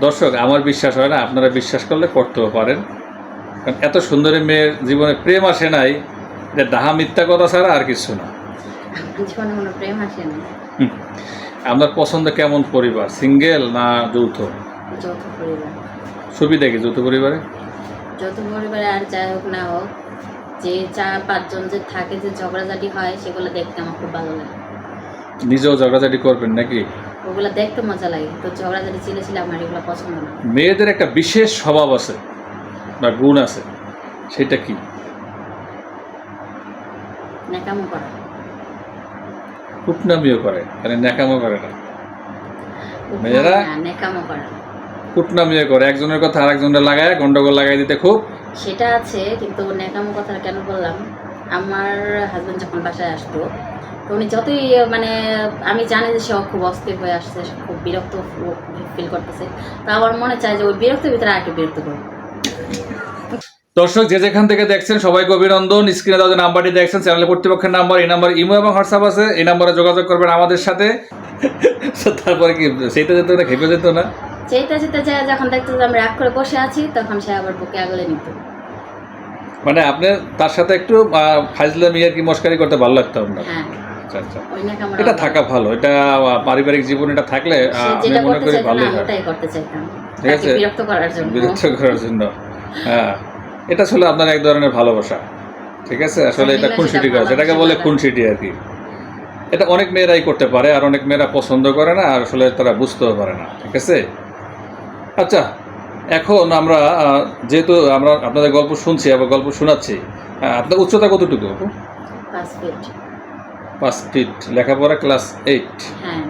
দর্শক আমার বিশ্বাস হয় না আপনারা বিশ্বাস করলে করতেও পারেন। কারণ এত সুন্দরী মেয়ের জীবনে প্রেম আসে নাই যে ডাহা মিথ্যা কথা ছাড়া আর কিছু না। প্রেম হুম। আপনার পছন্দ কেমন পরিবার সিঙ্গেল না যৌথ? সুবিধা কি যৌথ পরিবারে? যৌথ পরিবারে আর যাই হোক না হোক যে চার পাঁচজন যে থাকে যে ঝগড়াঝাটি হয় সেগুলো দেখতে আমার খুব ভালো লাগে। নিজেও ঝগড়াঝাটি করবেন নাকি? ওগুলো দেখতে মজা লাগে। তো ঝগড়াঝাটি ছিলে ছিলে আমার এগুলো পছন্দ না। মেয়েদের একটা বিশেষ স্বভাব আছে বা গুণ আছে সেটা কি? ন্যাকামো করা। কুটনামিও করে মানে ন্যাকামও করে না। মেয়েরা- ন্যাকামো করা। কুটনামিও করে একজনের কথা আরেকজনের লাগায় গন্ডগোল লাগাই দিতে খুব। সেটা আছে কিন্তু ন্যাকামো কথা কেন বললাম? আমার হাজব্যান্ড যখন বাসায় আসতো তো উনি যতই মানে আমি জানি যে সে খুব অস্থির হয়ে আসছে খুব বিরক্ত ফিল করতেছে। তা আমার মনে চায় যে ওই বিরক্তির ভিতরে আর একটু বিরক্ত করব দর্শক যে যেখান থেকে দেখছেন সবাইকে অভিনন্দন। স্ক্রিনে যে নাম্বারটি দেখছেন চ্যানেলের কর্তৃপক্ষের নাম্বার এই নাম্বার ইমো এবং হোয়াটসঅ্যাপ আছে। এই নাম্বারে যোগাযোগ করবেন আমাদের সাথে। তারপরে কি সেইটা যেত না খেপে যেত না? সেইটা চেতে যে যখন দেখতো যে আমি রাগ করে বসে আছি তখন সে আবার বুকে আগলে নিত। মানে আপনি তার সাথে একটু আহ, ফাজলামি আর কি মস্কারি করতে ভালো লাগতো আপনার। হ্যাঁ। আচ্ছা আচ্ছা। এটা থাকা ভালো এটা পারিবারিক জীবন এটা থাকলে আমি মনে করি ভালোই হয়। ঠিক আছে। বিরক্ত করার জন্য। বিরক্ত করার জন্য। হ্যাঁ। এটা আসলে আপনার এক ধরনের ভালোবাসা। ঠিক আছে? আসলে এটা খুনসিটি সেটা কাজ। এটাকে বলে। খুনসিটি আর কি। এটা অনেক মেয়েরাই করতে পারে আর অনেক মেয়েরা পছন্দ করে না আর আসলে তারা বুঝতেও পারে না। ঠিক আছে? আচ্ছা এখন আমরা যেহেতু আমরা আপনাদের গল্প শুনছি আবার গল্প শোনাচ্ছি আপনার উচ্চতা কতটুকু আপু? পাঁচ ফিট লেখাপড়া ক্লাস এইট হ্যাঁ।